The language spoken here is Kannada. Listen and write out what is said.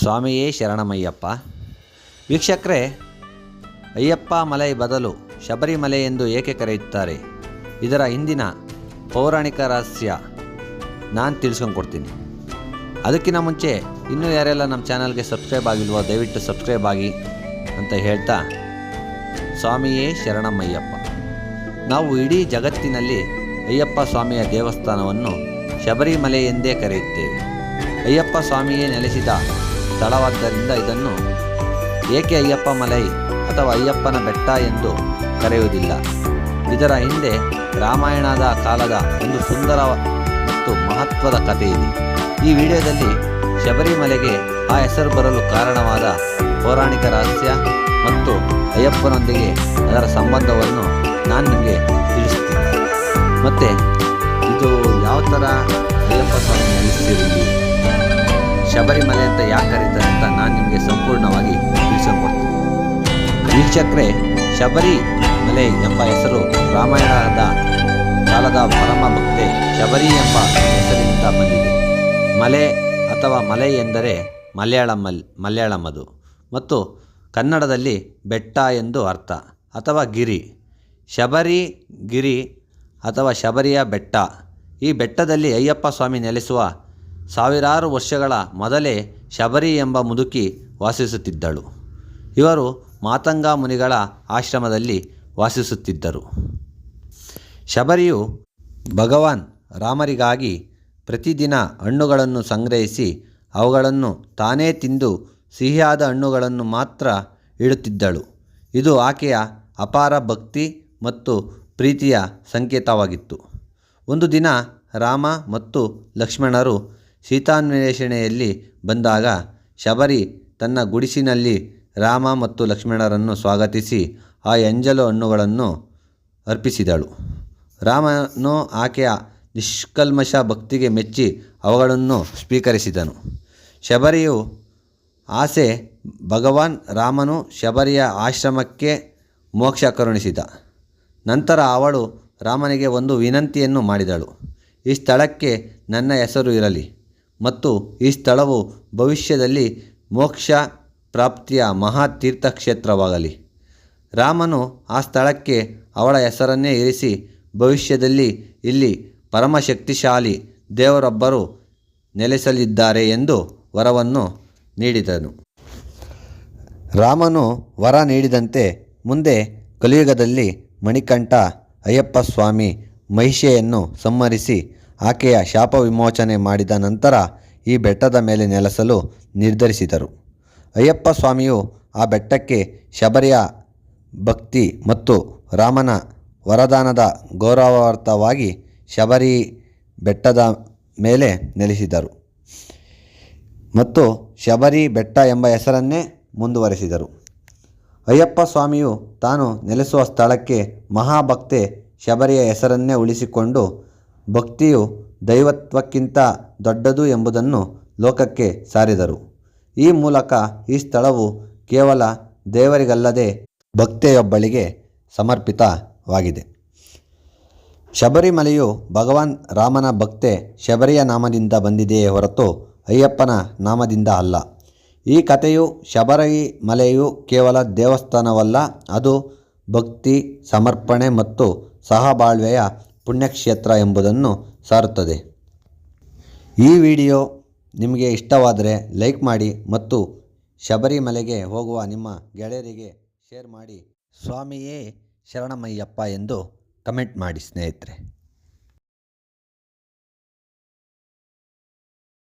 ಸ್ವಾಮಿಯೇ ಶರಣಮಯ್ಯಪ್ಪ. ವೀಕ್ಷಕರೇ, ಅಯ್ಯಪ್ಪ ಮಲೆ ಬದಲು ಶಬರಿಮಲೆ ಎಂದು ಏಕೆ ಕರೆಯುತ್ತಾರೆ? ಇದರ ಹಿಂದಿನ ಪೌರಾಣಿಕ ರಹಸ್ಯ ನಾನು ತಿಳಿಸ್ಕೊಂಡು ಕೊಡ್ತೀನಿ. ಅದಕ್ಕಿಂತ ಮುಂಚೆ ಇನ್ನೂ ಯಾರೆಲ್ಲ ನಮ್ಮ ಚಾನಲ್ಗೆ ಸಬ್ಸ್ಕ್ರೈಬ್ ಆಗಿಲ್ವೋ ದಯವಿಟ್ಟು ಸಬ್ಸ್ಕ್ರೈಬ್ ಆಗಿ ಅಂತ ಹೇಳ್ತಾ ಸ್ವಾಮಿಯೇ ಶರಣಮಯ್ಯಪ್ಪ. ನಾವು ಇಡೀ ಜಗತ್ತಿನಲ್ಲಿ ಅಯ್ಯಪ್ಪ ಸ್ವಾಮಿಯ ದೇವಸ್ಥಾನವನ್ನು ಶಬರಿಮಲೆ ಎಂದೇ ಕರೆಯುತ್ತೇವೆ. ಅಯ್ಯಪ್ಪ ಸ್ವಾಮಿಯೇ ನೆಲೆಸಿದ ಸ್ಥಳವಾದ್ದರಿಂದ ಇದನ್ನು ಏಕೆ ಅಯ್ಯಪ್ಪ ಮಲೈ ಅಥವಾ ಅಯ್ಯಪ್ಪನ ಬೆಟ್ಟ ಎಂದು ಕರೆಯುವುದಿಲ್ಲ. ಇದರ ಹಿಂದೆ ರಾಮಾಯಣದ ಕಾಲದ ಒಂದು ಸುಂದರ ಮತ್ತು ಮಹತ್ವದ ಕಥೆ ಇದೆ. ಈ ವಿಡಿಯೋದಲ್ಲಿ ಶಬರಿಮಲೆಗೆ ಆ ಹೆಸರು ಬರಲು ಕಾರಣವಾದ ಪೌರಾಣಿಕ ರಹಸ್ಯ ಮತ್ತು ಅಯ್ಯಪ್ಪನೊಂದಿಗೆ ಅದರ ಸಂಬಂಧವನ್ನು ನಾನು ನಿಮಗೆ ತಿಳಿಸುತ್ತೇನೆ ಮತ್ತು ಇದು ಯಾವ ಥರ ಅಯ್ಯಪ್ಪ ಸ್ವಾಮಿ ಶಬರಿಮಲೆ ಅಂತ ಯಾಕೆ ಕರೀತಾರೆ ಅಂತ ನಾನು ನಿಮಗೆ ಸಂಪೂರ್ಣವಾಗಿ ತಿಳಿಸಿಕೊಡ್ತೀನಿ. ವೀಕ್ಷಕರೇ ಶಬರಿ ಮಲೆ ಎಂಬ ಹೆಸರು ರಾಮಾಯಣದ ಕಾಲದ ಪರಮ ಭಕ್ತೆ ಶಬರಿ ಎಂಬ ಹೆಸರಿನಿಂದ ಬಂದಿದೆ. ಮಲೆ ಅಥವಾ ಮಲೆ ಎಂದರೆ ಮಲಯಾಳಮಲ್ ಮಲಯಾಳಮದು ಮತ್ತು ಕನ್ನಡದಲ್ಲಿ ಬೆಟ್ಟ ಎಂದು ಅರ್ಥ ಅಥವಾ ಗಿರಿ. ಶಬರಿ ಗಿರಿ ಅಥವಾ ಶಬರಿಯ ಬೆಟ್ಟ. ಈ ಬೆಟ್ಟದಲ್ಲಿ ಅಯ್ಯಪ್ಪ ಸ್ವಾಮಿ ನೆಲೆಸುವ ಸಾವಿರಾರು ವರ್ಷಗಳ ಮೊದಲೇ ಶಬರಿ ಎಂಬ ಮುದುಕಿ ವಾಸಿಸುತ್ತಿದ್ದಳು. ಇವರು ಮಾತಂಗ ಮುನಿಗಳ ಆಶ್ರಮದಲ್ಲಿ ವಾಸಿಸುತ್ತಿದ್ದರು. ಶಬರಿಯು ಭಗವಾನ್ ರಾಮರಿಗಾಗಿ ಪ್ರತಿದಿನ ಹಣ್ಣುಗಳನ್ನು ಸಂಗ್ರಹಿಸಿ ಅವುಗಳನ್ನು ತಾನೇ ತಿಂದು ಸಿಹಿಯಾದ ಹಣ್ಣುಗಳನ್ನು ಮಾತ್ರ ಇಡುತ್ತಿದ್ದಳು. ಇದು ಆಕೆಯ ಅಪಾರ ಭಕ್ತಿ ಮತ್ತು ಪ್ರೀತಿಯ ಸಂಕೇತವಾಗಿತ್ತು. ಒಂದು ದಿನ ರಾಮ ಮತ್ತು ಲಕ್ಷ್ಮಣರು ಸೀತಾನ್ವೇಷಣೆಯಲ್ಲಿ ಬಂದಾಗ ಶಬರಿ ತನ್ನ ಗುಡಿಸಿನಲ್ಲಿ ರಾಮ ಮತ್ತು ಲಕ್ಷ್ಮಣರನ್ನು ಸ್ವಾಗತಿಸಿ ಆ ಎಂಜಲು ಹಣ್ಣುಗಳನ್ನು ಅರ್ಪಿಸಿದಳು. ರಾಮನು ಆಕೆಯ ನಿಷ್ಕಲ್ಮಶ ಭಕ್ತಿಗೆ ಮೆಚ್ಚಿ ಅವುಗಳನ್ನು ಸ್ವೀಕರಿಸಿದನು. ಶಬರಿಯು ಆಸೆ ಭಗವಾನ್ ರಾಮನು ಶಬರಿಯ ಆಶ್ರಮಕ್ಕೆ ಮೋಕ್ಷ ಕರುಣಿಸಿದ. ನಂತರ ಅವಳು ರಾಮನಿಗೆ ಒಂದು ವಿನಂತಿಯನ್ನು ಮಾಡಿದಳು. ಈ ಸ್ಥಳಕ್ಕೆ ನನ್ನ ಹೆಸರು ಇರಲಿ. ಮತ್ತು ಈ ಸ್ಥಳವು ಭವಿಷ್ಯದಲ್ಲಿ ಮೋಕ್ಷ ಪ್ರಾಪ್ತಿಯ ಮಹಾ ತೀರ್ಥಕ್ಷೇತ್ರವಾಗಲಿ. ರಾಮನು ಆ ಸ್ಥಳಕ್ಕೆ ಅವಳ ಹೆಸರನ್ನೇ ಇರಿಸಿ, ಭವಿಷ್ಯದಲ್ಲಿ ಇಲ್ಲಿ ಪರಮಶಕ್ತಿಶಾಲಿ ದೇವರೊಬ್ಬರು ನೆಲೆಸಲಿದ್ದಾರೆ ಎಂದು ವರವನ್ನು ನೀಡಿದನು. ರಾಮನು ವರ ನೀಡಿದಂತೆ ಮುಂದೆ ಕಲಿಯುಗದಲ್ಲಿ ಮಣಿಕಂಠ ಅಯ್ಯಪ್ಪ ಸ್ವಾಮಿ ಮಹಿಷೆಯನ್ನು ಸಂಹರಿಸಿ ಆಕೆಯ ಶಾಪ ವಿಮೋಚನೆ ಮಾಡಿದ ನಂತರ ಈ ಬೆಟ್ಟದ ಮೇಲೆ ನೆಲೆಸಲು ನಿರ್ಧರಿಸಿದರು. ಅಯ್ಯಪ್ಪ ಸ್ವಾಮಿಯು ಆ ಬೆಟ್ಟಕ್ಕೆ ಶಬರಿಯ ಭಕ್ತಿ ಮತ್ತು ರಾಮನ ವರದಾನದ ಗೌರವಾರ್ಥವಾಗಿ ಶಬರಿ ಬೆಟ್ಟದ ಮೇಲೆ ನೆಲೆಸಿದರು ಮತ್ತು ಶಬರಿ ಬೆಟ್ಟ ಎಂಬ ಹೆಸರನ್ನೇ ಮುಂದುವರೆಸಿದರು. ಅಯ್ಯಪ್ಪ ಸ್ವಾಮಿಯು ತಾನು ನೆಲೆಸುವ ಸ್ಥಳಕ್ಕೆ ಮಹಾಭಕ್ತೆ ಶಬರಿಯ ಹೆಸರನ್ನೇ ಉಳಿಸಿಕೊಂಡು ಭಕ್ತಿಯು ದೈವತ್ವಕ್ಕಿಂತ ದೊಡ್ಡದು ಎಂಬುದನ್ನು ಲೋಕಕ್ಕೆ ಸಾರಿದರು. ಈ ಮೂಲಕ ಈ ಸ್ಥಳವು ಕೇವಲ ದೇವರಿಗಲ್ಲದೆ ಭಕ್ತೆಯೊಬ್ಬಳಿಗೆ ಸಮರ್ಪಿತವಾಗಿದೆ. ಶಬರಿಮಲೆಯು ಭಗವಾನ್ ರಾಮನ ಭಕ್ತೆ ಶಬರಿಯ ನಾಮದಿಂದ ಬಂದಿದೆಯೇ ಹೊರತು ಅಯ್ಯಪ್ಪನ ನಾಮದಿಂದ ಅಲ್ಲ. ಈ ಕಥೆಯು ಶಬರಿ ಮಲೆಯು ಕೇವಲ ದೇವಸ್ಥಾನವಲ್ಲ, ಅದು ಭಕ್ತಿ, ಸಮರ್ಪಣೆ ಮತ್ತು ಸಹಬಾಳ್ವೆಯ ಪುಣ್ಯಕ್ಷೇತ್ರ ಎಂಬುದನ್ನು ಸಾರುತ್ತದೆ. ಈ ವಿಡಿಯೋ ನಿಮಗೆ ಇಷ್ಟವಾದರೆ ಲೈಕ್ ಮಾಡಿ ಮತ್ತು ಶಬರಿಮಲೆಗೆ ಹೋಗುವ ನಿಮ್ಮ ಗೆಳೆಯರಿಗೆ ಶೇರ್ ಮಾಡಿ. ಸ್ವಾಮಿಯೇ ಶರಣಮಯ್ಯಪ್ಪ ಎಂದು ಕಮೆಂಟ್ ಮಾಡಿ ಸ್ನೇಹಿತರೆ.